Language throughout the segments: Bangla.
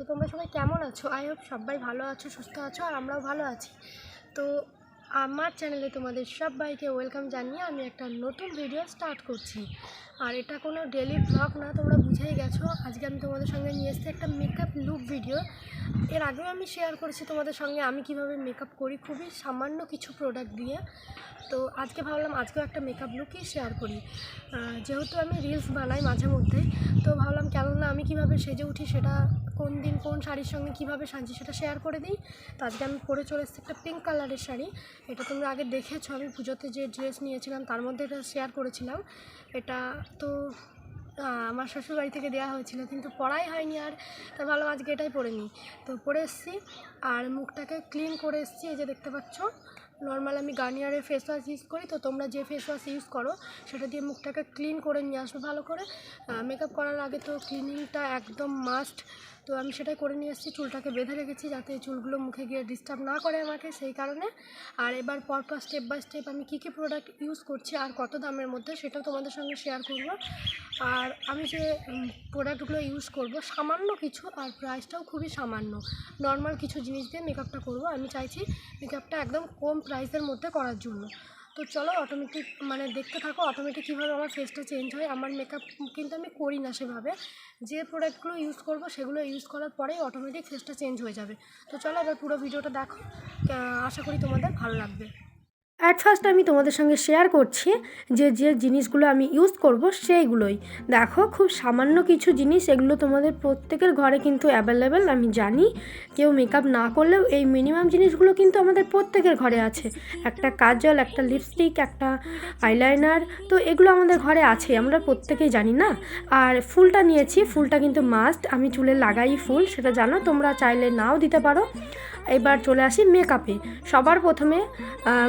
তো তোমরা সবাই কেমন আছো? আই হোপ সবাই ভালো আছো, সুস্থ আছো, আর আমরাও ভালো আছি। তো আমার চ্যানেলে তোমাদের সবাইকে ওয়েলকাম জানিয়ে আমি একটা নতুন ভিডিও স্টার্ট করছি। আর এটা কোনো ডেলি ব্লগ না, তোমরা বুঝেই গেছো। আজকে আমি তোমাদের সঙ্গে নিয়ে এসেছি একটা মেকআপ লুক ভিডিও এর আগেও আমি শেয়ার করেছি তোমাদের সঙ্গে আমি কীভাবে মেকআপ করি, খুবই সামান্য কিছু প্রোডাক্ট দিয়ে। তো আজকে ভাবলাম, আজকেও একটা মেকআপ লুকই শেয়ার করি। যেহেতু আমি রিলস বানাই মাঝে মধ্যে তো ভাবলাম কেননা আমি কীভাবে সেজে উঠি সেটা, কোন দিন কোন শাড়ির সঙ্গে কীভাবে সাজি সেটা শেয়ার করে দিই। তো আজকে আমি পরে চলে এসেছি একটা পিঙ্ক কালারের শাড়ি। এটা তোমরা আগে দেখেছ, আমি পুজোতে যে ড্রেস নিয়েছিলাম তার মধ্যে এটা শেয়ার করেছিলাম। এটা তো আমার শ্বশুরবাড়ি থেকে দেওয়া হয়েছিল, কিন্তু পড়াই হয়নি আর, তা ভালো আজকে এটাই পরে নিই। তো পরে এসেছি, আর মুখটাকে ক্লিন করে এসেছি, এই যে দেখতে পাচ্ছ নর্মাল আমি গার্নিয়ারের ফেস ওয়াশ ইউজ করি, তো তোমরা যে ফেস ওয়াশ ইউজ করো, সেটা দিয়ে মুখটাকে ক্লিন করে নিয়ে আসবে ভালো করে। মেকআপ করার আগে তো ক্লিনিংটা একদম মাস্ট তো আমি সেটাই করে নিয়ে এসেছি, চুলটাকে বেঁধে রেখেছি যাতে চুলগুলো মুখে গিয়ে ডিস্টার্ব না করে আমাকে সেই কারণে। আর এবার পরপর স্টেপ বাই স্টেপ আমি কী কী প্রোডাক্ট ইউজ করছি আর কত দামের মধ্যে সেটাও তোমাদের সঙ্গে শেয়ার করব। আর আমি যে প্রোডাক্টগুলো ইউজ করব, সামান্য কিছু আর প্রাইসটাও খুবই সামান্য। নর্মাল কিছু জিনিস দিয়ে মেকআপটা করব। আমি চাইছি মেকআপটা একদম কম প্রাইসের মধ্যে করার জন্য। তো চলো অটোমেটিক মানে দেখতে থাকো অটোমেটিক কীভাবে আমার ফেসটা চেঞ্জ হয়। আমার মেকআপ কিন্তু আমি করি না সেভাবে। যে প্রোডাক্টগুলো ইউজ করব সেগুলো ইউজ করার পরেই অটোমেটিক ফেসটা চেঞ্জ হয়ে যাবে। তো চলো এবার পুরো ভিডিওটা দেখো। আশা করি তোমাদের ভালো লাগবে। অ্যাট ফার্স্ট আমি তোমাদের সঙ্গে শেয়ার করছি যে যে জিনিসগুলো আমি ইউজ করব সেইগুলোই। দেখো, খুব সামান্য কিছু জিনিস, এগুলো তোমাদের প্রত্যেকের ঘরে কিন্তু অ্যাভেলেবেল আমি জানি। কেউ মেকআপ না করলেও এই মিনিমাম জিনিসগুলো কিন্তু আমাদের প্রত্যেকের ঘরে আছে। একটা কাজল, একটা লিপস্টিক একটা আইলাইনার তো এগুলো আমাদের ঘরে আছে, আমরা প্রত্যেকেই জানি না? আর ফুলটা নিয়েছি, ফুলটা কিন্তু মাস্ট আমি চুলে লাগাই ফুল, সেটা জানো? তোমরা চাইলে নাও দিতে পারো। এবার চলে আসি মেকআপে সবার প্রথমে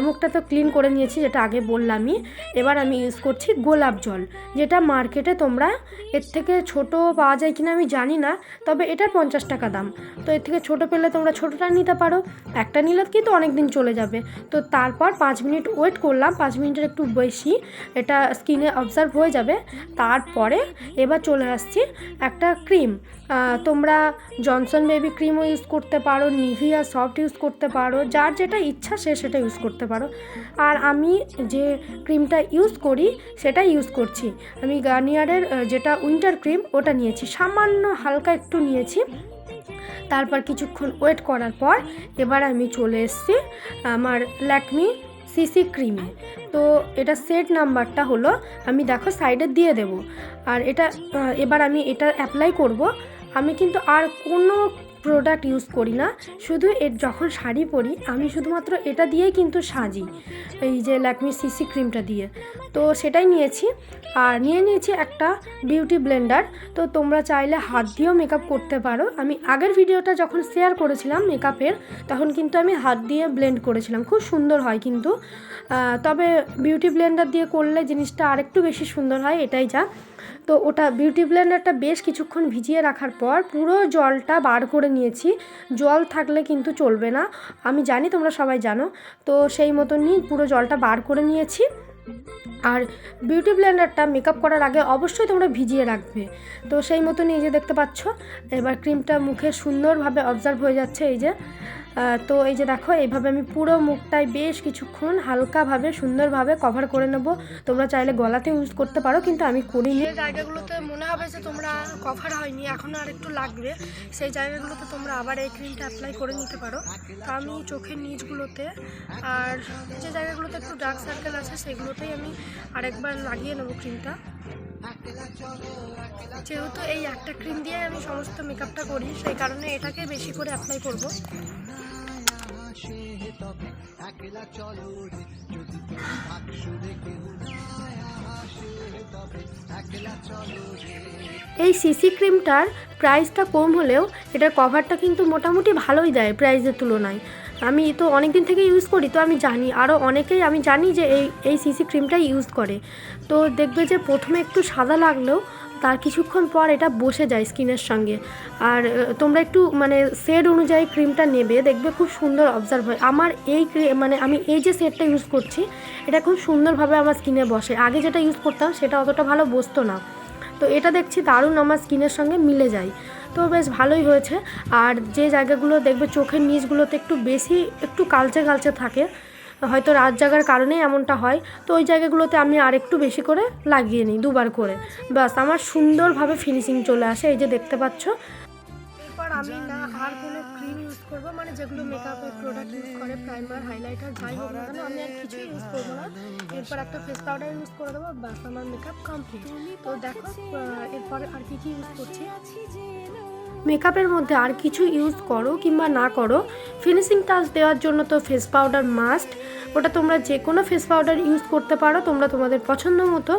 মুখটা তো ক্লিন করে নিয়েছি, যেটা আগে বললামই। এবার আমি ইউজ করছি গোলাপ জল, যেটা মার্কেটে তোমরা এর থেকে ছোট পাওয়া যায় কিনা আমি জানি না, তবে এটার পঞ্চাশ টাকা দাম। তো এর থেকে ছোট পেলে তোমরা ছোটোটা নিতে পারো, একটা নিলে কিন্তু অনেক দিন চলে যাবে। তো তারপর পাঁচ মিনিট ওয়েট করলাম, পাঁচ মিনিটের একটু বেশি, এটা স্কিনে অবজার্ভ হয়ে যাবে। তারপরে এবার চলে আসছি একটা ক্রিম তোমরা জনসন বেবি ক্রিমও ইউজ করতে পারো নিভিয়া সফট ইউজ করতে পারো, যার যেটা ইচ্ছা সে সেটা ইউজ করতে পারো। আর আমি যে ক্রিমটা ইউজ করি সেটা ইউজ করছি। আমি গার্নিয়ারের যেটা উইন্টার ক্রিম ওটা নিয়েছি। সামান্য হালকা একটু নিয়েছি। তারপর কিছুক্ষণ ওয়েট করার পর, এবার আমি চলে এসেছি আমার ল্যাকমি সিসি ক্রিমে তো এটা সেট নাম্বারটা হলো, আমি দেখো সাইডে দিয়ে দেব। আর এটা এবার আমি এটা অ্যাপ্লাই করব। আমি কিন্তু আর কোনো প্রোডাক্ট ইউজ করি না। শুধু এর যখন শাড়ি পরি, আমি শুধুমাত্র এটা দিয়েই কিন্তু সাজি। এই যে ল্যাকমি সিসি ক্রিমটা দিয়ে। তো সেটাই নিয়েছি। আর নিয়ে নিয়েছি একটা বিউটি ব্লেন্ডার তো তোমরা চাইলে হাত দিয়েও মেকআপ করতে পারো। আমি আগের ভিডিওটা যখন শেয়ার করেছিলাম মেকআপের তখন কিন্তু আমি হাত দিয়ে ব্লেন্ড করেছিলাম। খুব সুন্দর হয় কিন্তু। তবে বিউটি ব্লেন্ডার দিয়ে করলে জিনিসটা আরেকটু বেশি সুন্দর হয়, এটাই যা। তো ওটা বিউটি ব্লেন্ডারটা বেশ কিছুক্ষণ ভিজিয়ে রাখার পর পুরো জলটা বার করে নিয়েছি। জল থাকলে কিন্তু চলবে না। আমি জানি তোমরা সবাই জানো। তো সেই মতনই পুরো জলটা বার করে নিয়েছি। আর বিউটি ব্লেন্ডারটা মেকআপ করার আগে অবশ্যই তোমরা ভিজিয়ে রাখবে। তো সেই মতনই এই যে দেখতে পাচ্ছ, এবার ক্রিমটা মুখে সুন্দরভাবে অবজার্ভ হয়ে যাচ্ছে এই যে। তো এই যে দেখো, এইভাবে আমি পুরো মুখটায় বেশ কিছুক্ষণ হালকাভাবে, সুন্দরভাবে কভার করে নেব। তোমরা চাইলে গলাতে ইউজ করতে পারো, কিন্তু আমি করিনি। জায়গাগুলোতে মনে হবে যে তোমরা কভার হয়নি এখনও আর একটু লাগবে, সেই জায়গাগুলোতে তোমরা আবার এই ক্রিমটা অ্যাপ্লাই করে নিতে পারো। তা আমি চোখের নিচগুলোতে আর যে জায়গাগুলোতে একটু ডার্ক সার্কেল আছে, সেগুলোতেই আমি আরেকবার লাগিয়ে নেব ক্রিমটা যেহেতু এই একটা ক্রিম দিয়ে আমি সমস্ত মেকআপটা করি, সেই কারণে এটাকে বেশি করে অ্যাপ্লাই করব। এই সিসি ক্রিমটার প্রাইসটা কম হলেও এটার কভারটা কিন্তু মোটামুটি ভালোই দেয় প্রাইসের তুলনায়। আমি তো অনেক দিন থেকে ইউজ করি, তো আমি জানি। আরও অনেকেই আমি জানি যে এই এই সিসি ক্রিমটাই ইউজ করে। তো দেখবে যে প্রথমে একটু সাদা লাগলেও তার কিছুক্ষণ পর এটা বসে যায় স্কিনের সঙ্গে। আর তোমরা একটু মানে শেড অনুযায়ী ক্রিমটা নেবে, দেখবে খুব সুন্দর অবজার্ভ হয়। আমার এই মানে আমি এই যে শেডটা ইউজ করছি, এটা খুব সুন্দরভাবে আমার স্কিনে বসে। আগে যেটা ইউজ করতাম সেটা অতটা ভালো বসতো না। তো এটা দেখছি দারুণ আমার স্কিনের সঙ্গে মিলে যায়। তো বেশ ভালোই হয়েছে। আর যে জায়গাগুলো দেখবে চোখের নিচগুলোতে একটু বেশি, একটু কালচে কালচে থাকে। হয়তো রাত জাগার কারণে এমনটা হয়। তো ওই জায়গাগুলোতে আমি আর একটু বেশি করে লাগিয়ে নিই, দুবার করে। ব্যাস, আমার সুন্দরভাবে ফিনিশিং চলে আসে, এই যে দেখতে পাচ্ছ। এরপর আমি না, আর কোনো করব মানে যেগুলো মেকআপের প্রোডাক্ট ইউজ করে প্রাইমার হাইলাইটার যাই হোক না কেন, আমি আর কিছুই ইউজ করব না। এরপর একটা ফেস পাউডার ইউজ করে দেবো, ব্যাস, আমার মেকআপ কমপ্লিট তো দেখো এরপর আর কি কি ইউজ করছি? মেকআপের মধ্যে আর কিছু ইউজ করো কিংবা না করো ফিনিশিং টাচ দেওয়ার জন্য তো ফেস পাউডার মাস্ট ওটা তোমরা যে কোনো ফেস পাউডার ইউজ করতে পারো, তোমরা তোমাদের পছন্দ মতো।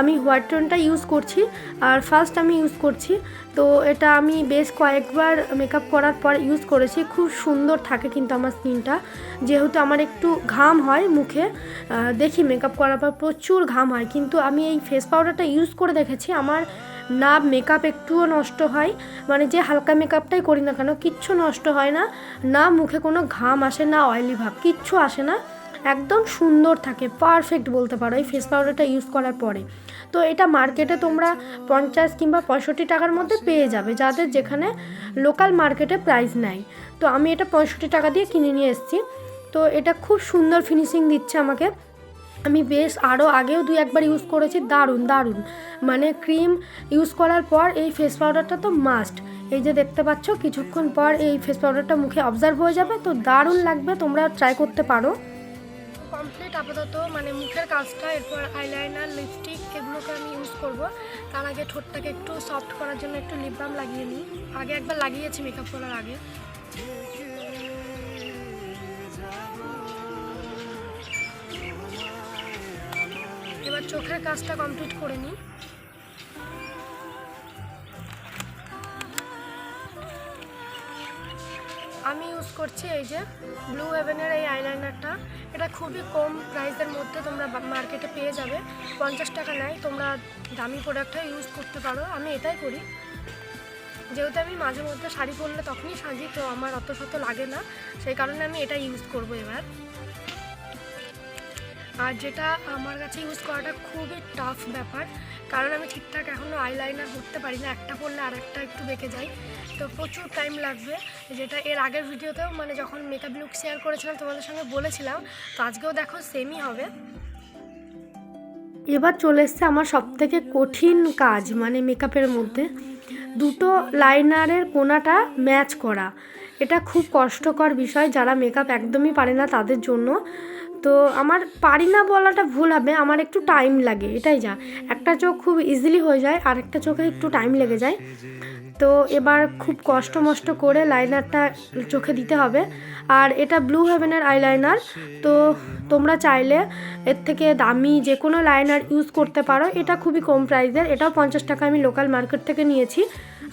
আমি হোয়াইট টোনটা ইউজ করছি, আর ফার্স্ট আমি ইউজ করছি। তো এটা আমি বেশ কয়েকবার মেকআপ করার পর ইউজ করেছি, খুব সুন্দর থাকে কিন্তু আমার স্কিনটা। যেহেতু আমার একটু ঘাম হয় মুখে দেখি মেকআপ করার পর প্রচুর ঘাম হয়, কিন্তু আমি এই ফেস পাউডারটা ইউজ করে দেখেছি, আমার না মেকআপ একটুও নষ্ট হয় মানে যে হালকা মেকআপটাই করি না কেন, কিচ্ছু নষ্ট হয় না। না মুখে কোনো ঘাম আসে, না অয়েলি ভাব, কিচ্ছু আসে না। একদম সুন্দর থাকে পারফেক্ট বলতে পারো, এই ফেস পাউডারটা ইউজ করার পরে। তো এটা মার্কেটে তোমরা পঞ্চাশ কিংবা পঁয়ষট্টি টাকার মধ্যে পেয়ে যাবে, যাদের যেখানে লোকাল মার্কেটে প্রাইস নেয়। তো আমি এটা পঁয়ষট্টি টাকা দিয়ে কিনে নিয়ে এসেছি। তো এটা খুব সুন্দর ফিনিশিং দিচ্ছে আমাকে। আমি বেশ আরও আগেও দুই একবার ইউজ করেছি, দারুণ দারুণ। মানে ক্রিম ইউজ করার পর এই ফেস পাউডারটা তো মাস্ট এই যে দেখতে পাচ্ছ, কিছুক্ষণ পর এই ফেস পাউডারটা মুখে অবজার্ভ হয়ে যাবে, তো দারুণ লাগবে, তোমরা ট্রাই করতে পারো। কমপ্লিট আপাতত মানে মুখের কাজটা, এরপর আইলাইনার লিপস্টিক এগুলোকে আমি ইউজ করব। তার আগে ঠোঁটটাকে একটু সফট করার জন্য একটু লিপ বাম লাগিয়ে নিই। আগে একবার লাগিয়েছি মেকআপ করার আগে। এবার চোখের কাজটা কমপ্লিট করে নিই। আমি ইউজ করছি এই যে ব্লু হেভেনের এই আইলাইনারটা এটা খুবই কম প্রাইসের মধ্যে তোমরা মার্কেটে পেয়ে যাবে। পঞ্চাশ টাকা নেয় তোমরা দামি প্রোডাক্টটা ইউজ করতে পারো। আমি এটাই করি। যেহেতু আমি মাঝে মধ্যে শাড়ি পরলে তখনই সাজি তো আমার অত শত লাগে না। সেই কারণে আমি এটা ইউজ করব এবার। আর যেটা আমার কাছে ইউজ করাটা খুবই টাফ ব্যাপার, কারণ আমি ঠিকঠাক এখনও আইলাইনার করতে পারি না, একটা পরলে আর একটা একটু বেঁকে যায়। তো প্রচুর টাইম লাগবে। যেটা এর আগের ভিডিওতেও মানে যখন মেকআপ লুক শেয়ার করেছিলাম, তোমাদের সঙ্গে বলেছিলাম, তো আজকেও দেখো সেমই হবে। এবার চলে এসছে আমার সবথেকে কঠিন কাজ মানে মেকআপের মধ্যে। দুটো লাইনারের কোনাটা ম্যাচ করা। এটা খুব কষ্টকর বিষয়, যারা মেকআপ একদমই পারে না তাদের জন্য। তো আমার পারি না বলাটা ভুল হবে, আমার একটু টাইম লাগে, এটাই যা। একটা চোখ খুব ইজিলি হয়ে যায় আর একটা চোখে একটু টাইম লেগে যায়। তো এবার খুব কষ্ট মষ্ট করে লাইনারটা চোখে দিতে হবে। আর এটা ব্লু হেভেনের আইলাইনার তো তোমরা চাইলে এর থেকে দামি যে কোনো লাইনার ইউজ করতে পারো। এটা খুবই কম প্রাইসের এটাও পঞ্চাশ টাকা আমি লোকাল মার্কেট থেকে নিয়েছি।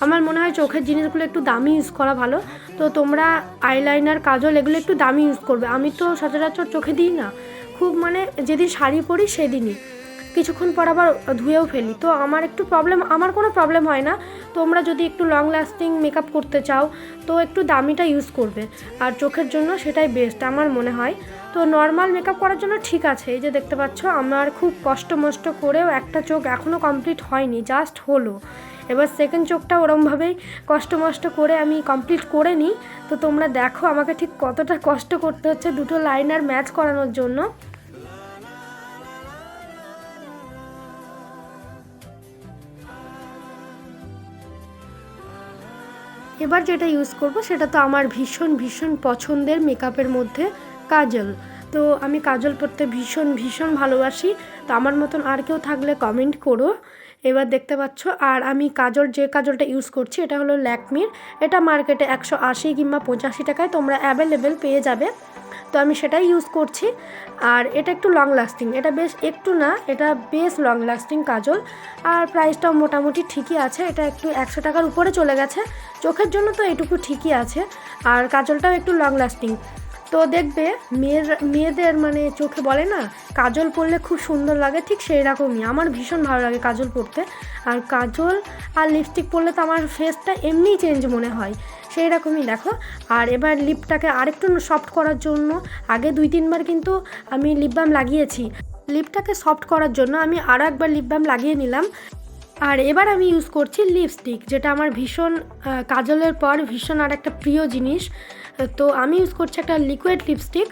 আমার মনে হয় চোখের জিনিসগুলো একটু দামি ইউজ করা ভালো। তো তোমরা আইলাইনার কাজল এগুলো একটু দামি ইউজ করবে। আমি তো সচরাচর চোখে দিই না। খুব মানে যেদিন শাড়ি পরি সেদিনই। কিছুক্ষণ পর আবার ধুয়েও ফেলি। তো আমার একটু প্রবলেম আমার কোনো প্রবলেম হয় না। তোমরা যদি একটু লং লাস্টিং মেকআপ করতে চাও, তো একটু দামিটা ইউজ করবে। আর চোখের জন্য সেটাই বেস্ট আমার মনে হয়। তো নর্মাল মেকআপ করার জন্য ঠিক আছে। এই যে দেখতে পাচ্ছ, আমার খুব কষ্ট মষ্ট করেও একটা চোখ এখনও কমপ্লিট হয়নি জাস্ট হলো। এবার সেকেন্ড চোখটা ওরমভাবেই কষ্ট মষ্ট করে আমি কমপ্লিট করে নিই। তো তোমরা দেখো আমাকে ঠিক কতটা কষ্ট করতে হচ্ছে দুটো লাইনার ম্যাচ করানোর জন্য। এবার যেটা ইউজ করব সেটা তো আমার ভীষণ ভীষণ পছন্দের মেকআপের মধ্যে কাজল। তো আমি কাজল পরতে ভীষণ ভীষণ ভালোবাসি। তো আমার মতন আর কেউ থাকলে কমেন্ট করো। এবার দেখতে পাচ্ছ, আর আমি কাজল, যে কাজলটা ইউজ করছি, এটা হলো ল্যাকমির। এটা মার্কেটে একশো আশি কিংবা পঁচাশি টাকায় তোমরা অ্যাভেলেবেল পেয়ে যাবে। তো আমি সেটাই ইউজ করছি। আর এটা একটু লং লাস্টিং এটা বেশ একটু না, এটা বেশ লং লাস্টিং কাজল। আর প্রাইসটাও মোটামুটি ঠিকই আছে, এটা একটু একশো টাকার উপরে চলে গেছে। চোখের জন্য তো এটুকু ঠিকই আছে। আর কাজলটাও একটু লং লাস্টিং তো দেখবে মেয়ের, মেয়েদের মানে চোখে বলে না, কাজল পরলে খুব সুন্দর লাগে, ঠিক সেই রকমই আমার ভীষণ ভালো লাগে কাজল পরতে। আর কাজল আর লিপস্টিক পরলে তো আমার ফেসটা এমনিই চেঞ্জ মনে হয়। সেই রকমই দেখো। আর এবার লিপটাকে আরেকটু সফট করার জন্য, আগে দুই তিনবার কিন্তু আমি লিপ বাম লাগিয়েছি। লিপটাকে সফট করার জন্য আমি আরও একবার লিপ বাম লাগিয়ে নিলাম। আর এবার আমি ইউজ করছি লিপস্টিক যেটা আমার ভীষণ কাজলের পর ভীষণ আর একটা প্রিয় জিনিস। তো আমি ইউজ করছি একটা লিকুইড লিপস্টিক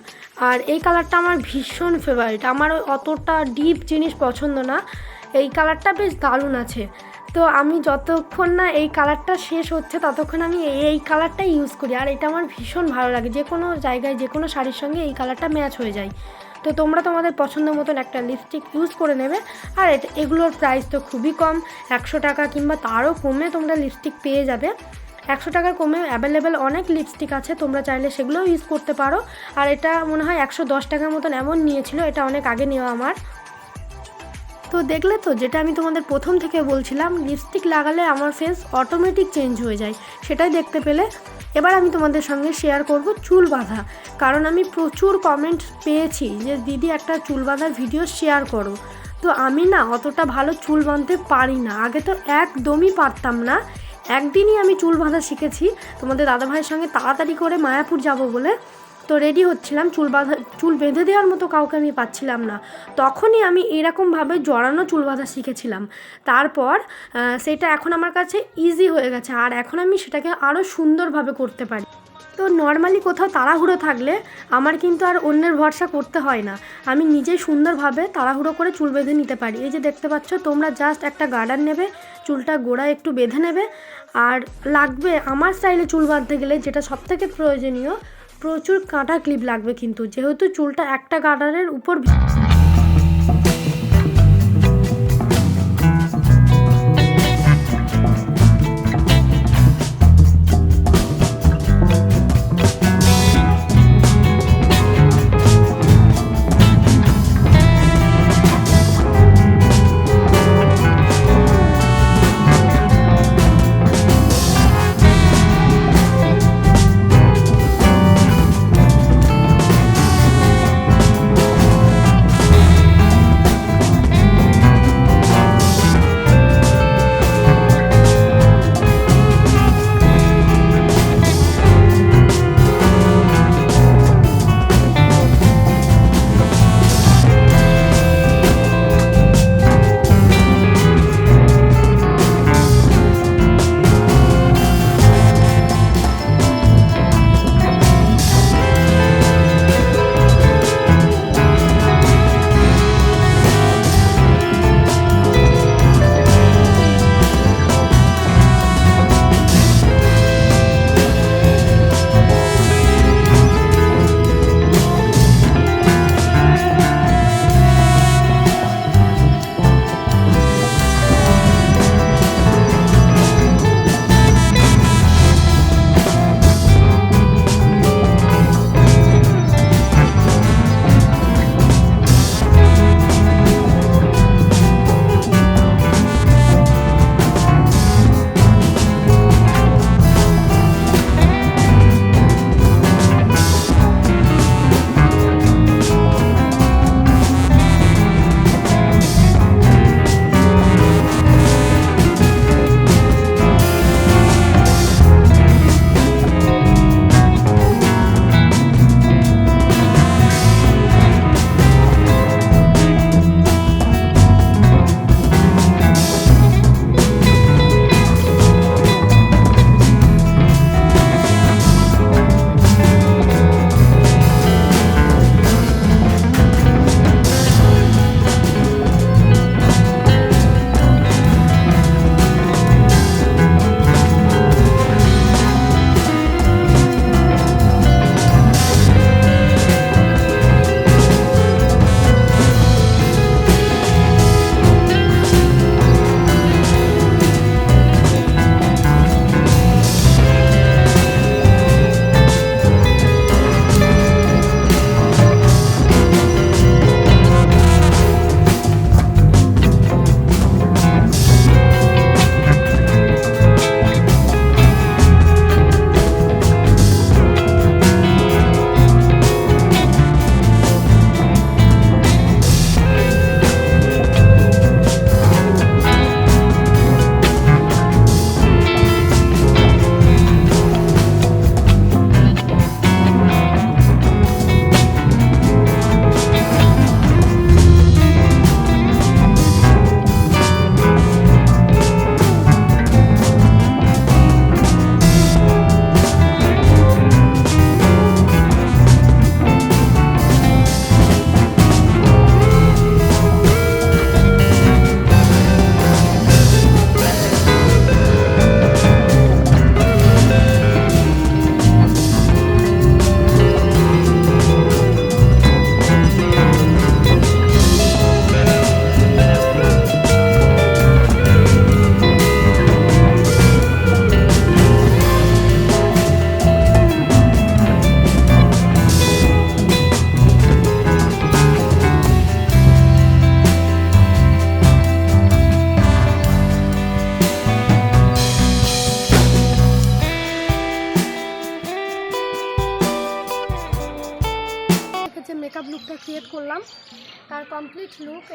আর এই কালারটা আমার ভীষণ ফেভারিট আমার অতটা ডিপ জিনিস পছন্দ না। এই কালারটা বেশ দারুণ আছে। তো আমি যতক্ষণ না এই কালারটা শেষ হচ্ছে, ততক্ষণ আমি এই এই কালারটাই ইউজ করি। আর এটা আমার ভীষণ ভালো লাগে। যে কোনো জায়গায়, যে কোনো শাড়ির সঙ্গে এই কালারটা ম্যাচ হয়ে যায়। তো তোমরা তোমাদের পছন্দ মতন একটা লিপস্টিক ইউজ করে নেবে। আর এগুলোর প্রাইস তো খুবই কম। একশো টাকা কিংবা তারও কমে তোমরা লিপস্টিক পেয়ে যাবে। একশো টাকার কমে অ্যাভেলেবেল অনেক লিপস্টিক আছে, তোমরা চাইলে সেগুলোও ইউজ করতে পারো। আর এটা মনে হয় একশো দশ টাকার মতন এমন নিয়েছিল, এটা অনেক আগে নেওয়া আমার। তো দেখলে তো, যেটা আমি তোমাদের প্রথম থেকে বলছিলাম লিপস্টিক লাগালে আমার ফেস অটোমেটিক চেঞ্জ হয়ে যায়, সেটাই দেখতে পেলে। এবার আমি তোমাদের সঙ্গে শেয়ার করব চুল বাঁধা। কারণ আমি প্রচুর কমেন্ট পেয়েছি যে, দিদি, একটা চুল বাঁধার ভিডিও শেয়ার করো। তো আমি না অতটা ভালো চুল বাঁধতে পারি না, আগে তো একদমই পারতাম না। একদিনই আমি চুল বাঁধা শিখেছি। তোমাদের দাদাভাইয়ের সঙ্গে তাড়াতাড়ি করে মায়াপুর যাব বলে তো রেডি হচ্ছিলাম। চুল বাঁধা, চুল বেঁধে দেওয়ার মতো কাউকে আমি পাচ্ছিলাম না। তখনই আমি এরকমভাবে জড়ানো চুল বাঁধা শিখেছিলাম। তারপর সেটা এখন আমার কাছে ইজি হয়ে গেছে। আর এখন আমি সেটাকে আরও সুন্দরভাবে করতে পারি। তো নর্মালি কোথাও তাড়াহুড়ো থাকলে আমার কিন্তু আর অন্যের ভরসা করতে হয় না। আমি নিজেই সুন্দরভাবে তাড়াহুড়ো করে চুল বেঁধে নিতে পারি। এই যে দেখতে পাচ্ছ, তোমরা জাস্ট একটা গার্ডার নেবে। চুলটা গোড়া একটু বেঁধে নেবে। আর লাগবে আমার স্টাইলে চুল বাঁধতে গেলে যেটা সবথেকে প্রয়োজনীয়, প্রচুর কাঁটা ক্লিপ লাগবে কিন্তু। যেহেতু চুলটা একটা কাটারের উপর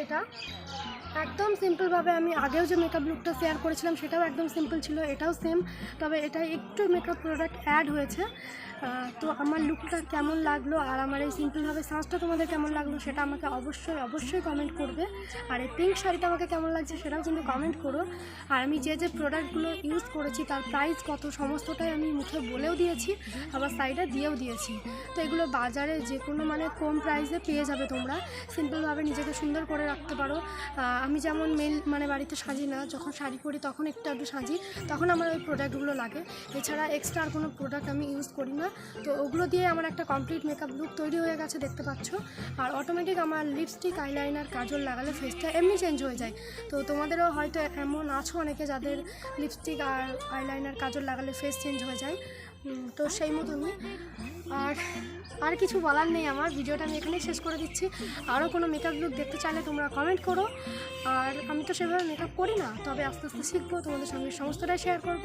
এটা। একদম সিম্পলভাবে আমি আগেও যে মেকআপ লুকটা শেয়ার করেছিলাম, সেটাও একদম সিম্পল ছিল, এটাও সেম তবে এটা একটু মেকআপ প্রোডাক্ট অ্যাড হয়েছে। তো আমার লুকটা কেমন লাগল আর আমার এই সিম্পলভাবে সাজটা তোমাদের কেমন লাগল সেটা আমাকে অবশ্যই অবশ্যই কমেন্ট করবে। আর এই পিঙ্ক শাড়িটা আমাকে কেমন লাগছে সেটাও কিন্তু কমেন্ট করো। আর আমি যে যে প্রোডাক্টগুলো ইউজ করেছি, তার প্রাইস কত, সমস্তটাই আমি মুখে বলেও দিয়েছি, আবার সাইডে দিয়েও দিয়েছি। তো এগুলো বাজারে যে কোনো মানে কম প্রাইসে পেয়ে যাবে তোমরা। সিম্পলভাবে নিজেকে সুন্দর করে রাখতে পারো। আমি যেমন মেল মানে বাড়িতে সাজি না, যখন শাড়ি পরি তখন একটু একটু সাজি, তখন আমার ওই প্রোডাক্টগুলো লাগে। এছাড়া এক্সট্রা আর কোনো প্রোডাক্ট আমি ইউজ করি না। তো ওগুলো দিয়ে আমার একটা কমপ্লিট মেকআপ লুক তৈরি হয়ে গেছে, দেখতে পাচ্ছ। আর অটোমেটিক আমার লিপস্টিক আইলাইনার কাজল লাগালে ফেসটা এমনি চেঞ্জ হয়ে যায়। তো তোমাদেরও হয়তো এমন আছো অনেকে যাদের লিপস্টিক আর আইলাইনার কাজল লাগালে ফেস চেঞ্জ হয়ে যায়। তো সেই মতনই। আর আর কিছু বলার নেই আমার, ভিডিওটা আমি এখানেই শেষ করে দিচ্ছি। আরও কোনো মেকআপ লুক দেখতে চাইলে তোমরা কমেন্ট করো। আর আমি তো সেভাবে মেকআপ করি না, তবে আস্তে আস্তে শিখব, তোমাদের সঙ্গে সমস্তটাই শেয়ার করব।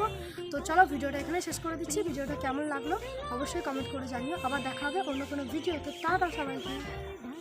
তো চলো, ভিডিওটা এখানে শেষ করে দিচ্ছি। ভিডিওটা কেমন লাগল অবশ্যই কমেন্ট করে জানিও। আবার দেখা হবে অন্য কোনো ভিডিও ভিডিওতে তাড়াতাড়ি সবাইকে।